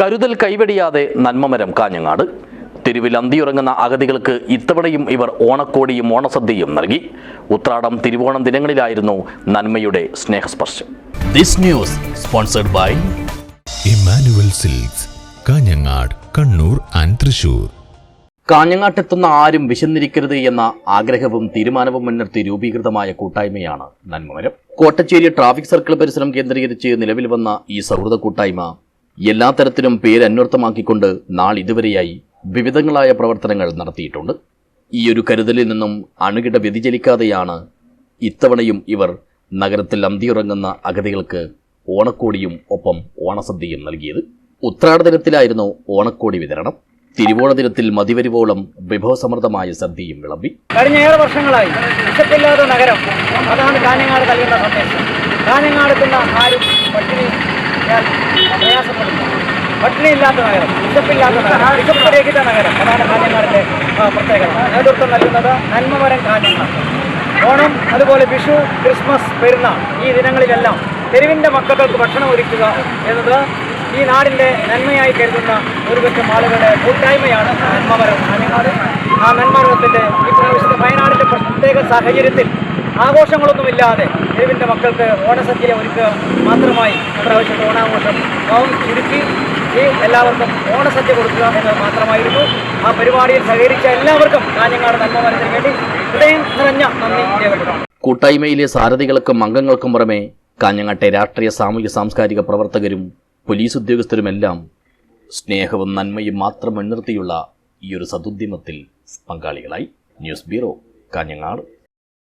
കരുതൽ കൈവെടിയാതെ നന്മമരം കാഞ്ഞങ്ങാട്. തെരുവിൽ അന്തിയുറങ്ങുന്ന അഗതികൾക്ക് ഇത്തവണയും ഇവർ ഓണക്കോടിയും ഓണസദ്യയും നൽകി. ഉത്രാടം തിരുവോണം ദിനങ്ങളിലായിരുന്നു നന്മയുടെ സ്നേഹസ്പർശം. This news sponsored by Emmanuel Silks Kanhangad Kannur and Thrissur. കാഞ്ഞങ്ങാട്ടെത്തുന്ന ആരും വിശന്നിരിക്കരുത് എന്ന ആഗ്രഹവും തീരുമാനവും മുൻനിർത്തി രൂപീകൃതമായ കൂട്ടായ്മയാണ് നന്മമരം. കോട്ടച്ചേരി ട്രാഫിക് സർക്കിൾ പരിസരം കേന്ദ്രീകരിച്ച് നിലവിൽ വന്ന ഈ സൗഹൃദ കൂട്ടായ്മ എല്ലാ തരത്തിലും പേരന്വർത്ഥമാക്കിക്കൊണ്ട് നാളിതുവരെയായി വിവിധങ്ങളായ പ്രവർത്തനങ്ങൾ നടത്തിയിട്ടുണ്ട്. ഈ ഒരു കരുതലിൽ നിന്നും അണുകിട വ്യതിചലിക്കാതെയാണ് ഇത്തവണയും ഇവർ നഗരത്തിൽ അന്തിയുറങ്ങുന്ന അഗതികൾക്ക് ഓണക്കോടിയും ഒപ്പം ഓണസദ്യയും നൽകിയത്. ഉത്രാടദിനത്തിലായിരുന്നു ഓണക്കോടി വിതരണം. തിരുവോണ ദിനത്തിൽ മതിവരുവോളം വിഭവസമൃദ്ധമായ സദ്യയും വിളമ്പി. കഴിഞ്ഞ ഏറെ വർഷങ്ങളായി നഗരം. അതാണ് കാഞ്ഞങ്ങാട് നൽകുന്ന സന്ദേശം കാഞ്ഞങ്ങാടെത്തുന്ന ആരും പട്ടിണി ഇല്ലാതെ പ്രയാസപ്പെടുന്നു പട്ടിണിയില്ലാത്ത നഗരം വിശപ്പില്ലാത്ത നഗരം വിശപ്പുരഹിത നഗരം അതാണ് കാഞ്ഞങ്ങാടിന്റെ പ്രത്യേകത നേതൃത്വം നൽകുന്നത് നന്മമരം കാഞ്ഞങ്ങാട് ഓണം അതുപോലെ വിഷു ക്രിസ്മസ് പെരുന്നാൾ ഈ ദിനങ്ങളിലെല്ലാം തെരുവിന്റെ മക്കൾക്ക് ഭക്ഷണം ഒരുക്കുക എന്നത് ഈ നാടിന്റെ നന്മയായി കരുതുന്ന ഒരുപറ്റം ആളുകളുടെ കൂട്ടായ്മയാണ് നന്മമരം കാഞ്ഞങ്ങാട് ആ നന്മമരത്തിന്റെ ഈ പ്രാവശ്യത്തെ പ്രത്യേക സാഹചര്യത്തിൽ ആഘോഷങ്ങളൊന്നുമില്ലാതെ തെരുവിന്റെ മക്കൾക്ക് ഓണസദ്യ ഒരുക്കുക മാത്രമായി ഇപ്രാവശ്യത്തെ ഓണാഘോഷം ചുരുക്കി ഈ എല്ലാവർക്കും ഓണസദ്യ കൊടുക്കുക എന്നത് മാത്രമായിരുന്നു. ആ പരിപാടിയിൽ സഹകരിച്ച എല്ലാവർക്കും കാഞ്ഞങ്ങാട് നന്മമരത്തിന് വേണ്ടി ഹൃദയം നിറഞ്ഞ നന്ദി രേഖപ്പെടുത്തുന്നു. കൂട്ടായ്മയിലെ സാരഥികൾക്കും അംഗങ്ങൾക്കും പുറമെ കാഞ്ഞങ്ങാട്ടെ രാഷ്ട്രീയ സാമൂഹ്യ സാംസ്കാരിക പ്രവർത്തകരും പോലീസ് ഉദ്യോഗസ്ഥരുമെല്ലാം സ്നേഹവും നന്മയും മാത്രം മുൻനിർത്തിയുള്ള ഈ ഒരു സതുദ്യമത്തിൽ പങ്കാളികളായി. News bureau Kanhangad